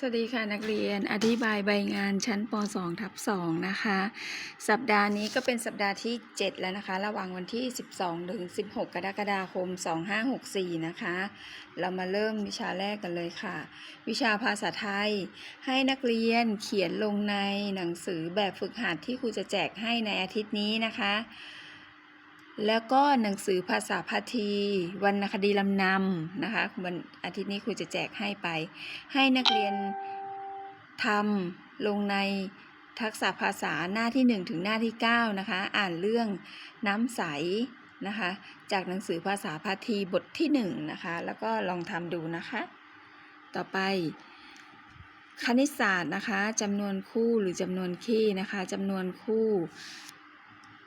สวัสดีค่ะนักเรียนอธิบายใบงานชั้นป .2 ทับ2นะคะ สัปดาห์นี้ก็เป็นสัปดาห์ที่ 7 แล้วนะคะ ระหว่างวันที่ 12 ถึง 16 กรกฎาคม 2564 นะคะ เรามาเริ่มวิชาแรกกันเลยค่ะ วิชาภาษาไทย ให้นักเรียนเขียนลงในหนังสือแบบฝึกหัดที่ครูจะแจกให้ในอาทิตย์นี้นะคะ แล้วก็หนังสือภาษาพาทีวรรณคดีลำนำนะคะวันอาทิตย์นี้ครูจะแจกให้ไป ให้นักเรียนทำลงในทักษะภาษาหน้าที่ 1 ถึงหน้าที่ 9 นะคะ อ่านเรื่องน้ำใสนะคะ จากหนังสือภาษาพาทีบทที่ 1 นะคะ แล้วก็ลองทำดูนะคะ ต่อไป คณิตศาสตร์นะคะจำนวนคู่หรือจำนวนคี่นะคะจำนวนคู่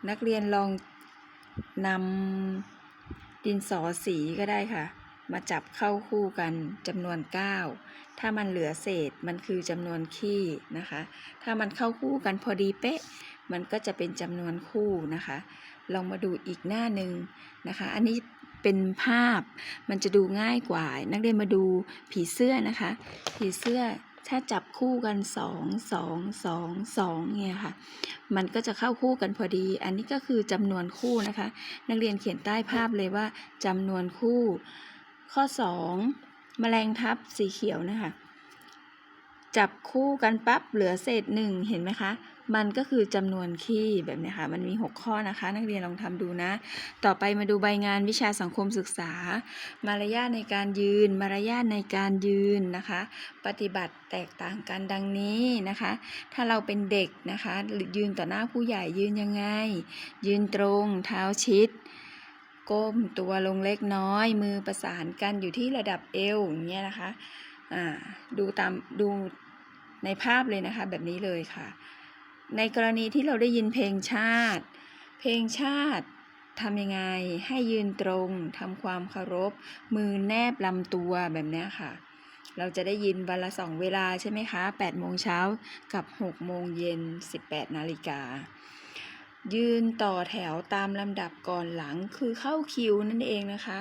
นักเรียนลอง นำดินสอสีก็ได้ค่ะ มาจับเข้าคู่กันจำนวน 9 ถ้ามันเหลือเศษมันคือจำนวนขี้นะคะ ถ้ามันเข้าคู่กันพอดีเป๊ะ มันก็จะเป็นจำนวนคู่นะคะ ลองมาดูอีกหน้าหนึ่งนะคะ อันนี้เป็นภาพมันจะดูง่ายกว่า นักเรียนมาดูผีเสื้อนะคะ ผีเสื้อ ถ้าจับคู่กันสองสองสองสองเนี่ยค่ะ มันก็จะเข้าคู่กันพอดี อันนี้ก็คือจำนวนคู่นะคะ นักเรียนเขียนใต้ภาพเลยว่าจำนวนคู่ ข้อ 2 แมลงทับสีเขียวนะคะ จับคู่กันปั๊บเหลือเศษหนึ่งเห็นไหมคะ มันก็คือจำนวนคี่แบบนี้ค่ะ มันมี 6 ข้อนะคะ นักเรียนลองทำดูนะ ต่อไปมาดูใบงานวิชาสังคมศึกษา มารยาทในการยืน มารยาทในการยืนนะคะ ปฏิบัติแตกต่างกันดังนี้นะคะ ถ้าเราเป็นเด็กนะคะยืนต่อหน้าผู้ใหญ่ยืนยังไง ยืนตรงเท้าชิดก้มตัวลงเล็กน้อย มือประสานกันอยู่ที่ระดับเอวอย่างเงี้ยนะคะ ดูตามดูในภาพเลยนะคะ แบบนี้เลยค่ะ ในกรณีที่เราได้ยินเพลงชาติ เพลงชาติทำยังไงให้ยืนตรงทำความเคารพ มือแนบลำตัวแบบนี้ค่ะ เราจะได้ยินวันละสองเวลาใช่ไหมคะ8โมงเช้ากับ6โมงเย็น 18 นาฬิกา ยืนต่อแถวตามลำดับก่อนหลังคือเข้าคิวนั่นเองนะคะ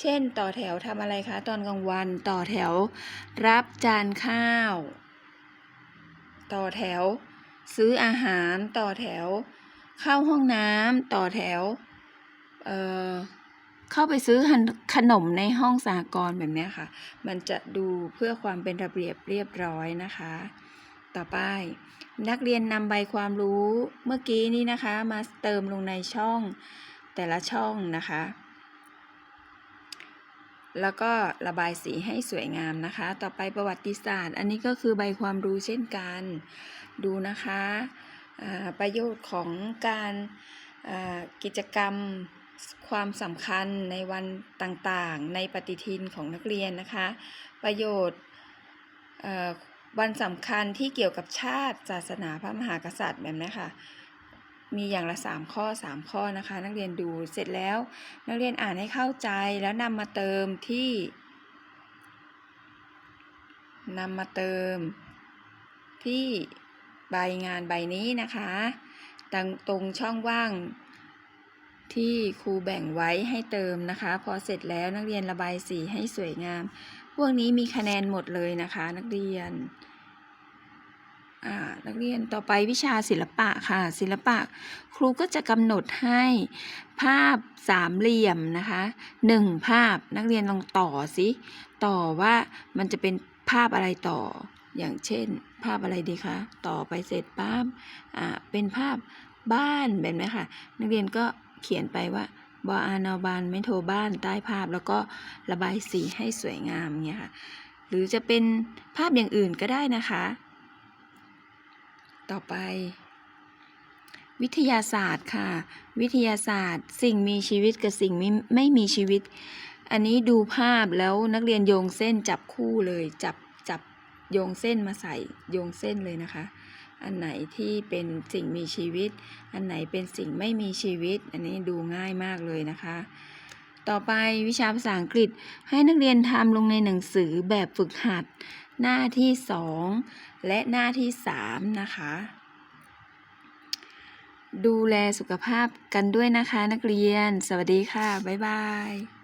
เช่นต่อแถวทำอะไรคะตอนกลางวันต่อแถว รับจานข้าว ต่อแถว ซื้ออาหารต่อแถว เข้าห้องน้ำต่อแถว เอ่อเข้าไปซื้อขนมในห้องสากรแบบนี้ค่ะ มันจะดูเพื่อความเป็นระเบียบเรียบร้อยนะคะ ต่อไป นักเรียนนำใบความรู้เมื่อกี้นี้นะคะ มาเติมลงในช่องแต่ละช่องนะคะ แล้วก็ระบายสีให้สวยงามนะคะ ต่อไปประวัติศาสตร์ อันนี้ก็คือใบความรู้เช่นกัน ดูนะคะประโยชน์ของการกิจกรรมความสำคัญในวันต่างๆ ในปฏิทินของนักเรียนนะคะ ประโยชน์ วันสำคัญที่เกี่ยวกับชาติศาสนาพระมหากษัตริย์แบบนี้ค่ะ มีอย่างละ 3 ข้อ 3 ข้อนะคะ นักเรียนดูเสร็จแล้ว นักเรียนอ่านให้เข้าใจแล้วนำมาเติมที่นำมาเติมที่ใบงานใบนี้นะคะตรงตรงช่องว่างที่ครูแบ่งไว้ให้เติมนะคะ พอเสร็จแล้วนักเรียนระบายสีให้สวยงาม วกนี้มีคะแนนหมดเลยนะคะ นักเรียนนักเรียนต่อไปวิชาศิลปะค่ะ ศิลปะ ครูก็จะกำหนดให้ภาพสามเหลี่ยมนะคะหนึ่งภาพนักเรียนลองต่อสิต่อว่ามันจะเป็นภาพอะไรต่อ อย่างเช่น ภาพอะไรดีคะต่อไปเสร็จปั๊บเป็นภาพบ้านแบบนี้ค่ะ นักเรียนก็เขียนไปว่า บออานอบานไม่โทรบ้านใต้ภาพ แล้วก็ระบายสีให้สวยงามเนี่ยค่ะ หรือจะเป็นภาพอย่างอื่นก็ได้นะคะ ต่อไป วิทยาศาสตร์ค่ะ วิทยาศาสตร์ สิ่งมีชีวิตกับสิ่งไม่ไม่มีชีวิต อันนี้ดูภาพแล้วนักเรียนโยงเส้นจับคู่เลยจับจับโยงเส้นมาใส่โยงเส้นเลยนะคะ อันไหนที่เป็นสิ่งมีชีวิต อันไหนเป็นสิ่งไม่มีชีวิต อันนี้ดูง่ายมากเลยนะคะ ต่อไปวิชาภาษาอังกฤษให้นักเรียนทำลงในหนังสือแบบฝึกหัด หน้าที่ 2 และหน้าที่ 3 นะคะ ดูแลสุขภาพกันด้วยนะคะนักเรียน สวัสดีค่ะ บ๊ายบาย